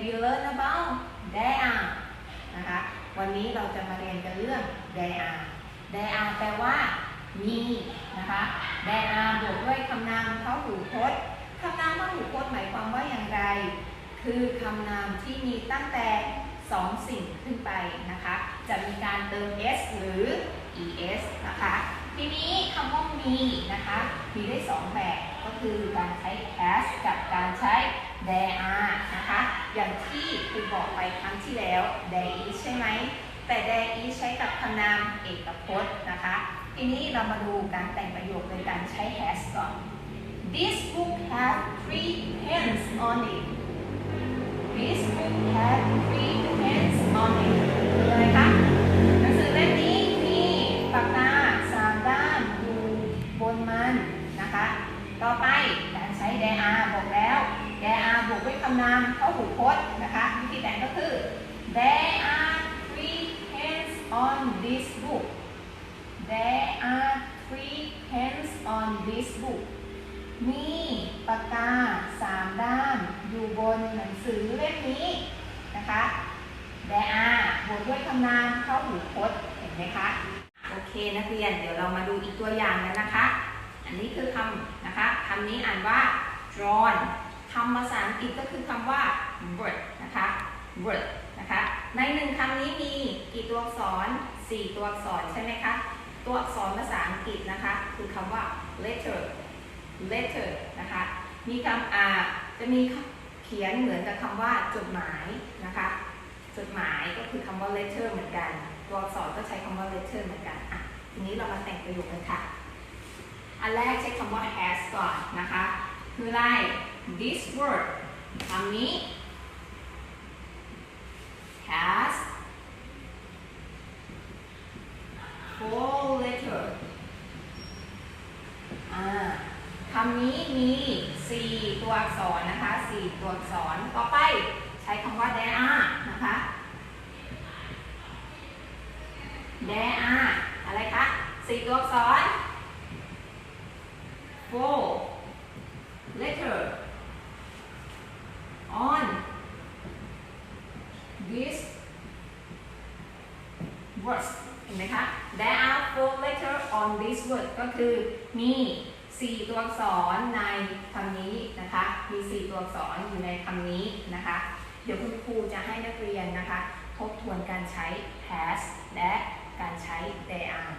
we learn about there are นะคะ วันนี้เราจะมาเรียนกันเรื่อง there are there are แปลว่า มีนะคะ there are บวกด้วยคำนามเขาหูพจน์คำนามเขาหูพจน์หมายความว่าอย่างไร คือคำนามที่มีตั้งแต่ 2 สิ่งขึ้นไปนะคะ จะมีการเติม s หรือ es นะคะ ทีนี้คำว่ามีนะคะ มีได้ 2 แบบ ก็คือการใช้ has กับการใช้ there are นะคะ คุณบอกไปครั้งที่แล้ว there is ใช่ไหม แต่ there is ใช้กับคำนามเอกพจน์นะคะ ทีนี้เรามาดูการแต่งประโยคโดยการใช้ has ก่อน This book has three pens on it This book has three ำนามเข้าหูพจน์นะคะวิธีแต่งก็คือ there are three pens on this book there are three pens on this book มีปากกาสามด้านอยู่บนหนังสือเล่มนี้นะคะ there are บวกด้วยคำนามเข้าหูพจน์เห็นไหมคะ โอเคนักเรียนเดี๋ยวเรามาดูอีกตัวอย่างแล้วนะคะ อันนี้คือคำนะคะคำนี้อ่านว่า drawn คำภาษาอังกฤษก็คือคำว่า word นะคะ word นะคะ ในหนึ่งคำนี้มีกี่ตัวอักษร 4 ตัวอักษรใช่ไหมคะ ตัวอักษรภาษาอังกฤษนะคะ คือคำว่า letter letter นะคะ มีคำอ่าจะมีเขียนเหมือนกับคำว่าจดหมายนะคะ จดหมายก็คือคำว่า letter เหมือนกัน ตัวอักษรก็ใช้คำว่า letter เหมือนกัน อะ ทีนี้เรามาแต่งประโยคกันค่ะ อันแรกใช้คำว่า has ก่อนนะคะ คืออะไร this word คำนี้ has four letter อ่าคำนี้มี 4 ตัวอักษรนะคะ 4 ตัวอักษร ต่อไปใช้คำว่า there are นะคะ there are อะไรคะ 4 ตัวอักษร four letter on this words เห็นไหมคะ there are four letter on this word ก็คือมี4ตัวอักษรในคำนี้นะคะ มี4ตัวอักษรอยู่ในคำนี้นะคะ เดี๋ยวคุณครูจะให้นักเรียนนะคะ ทบทวนการใช้ has และการใช้ there are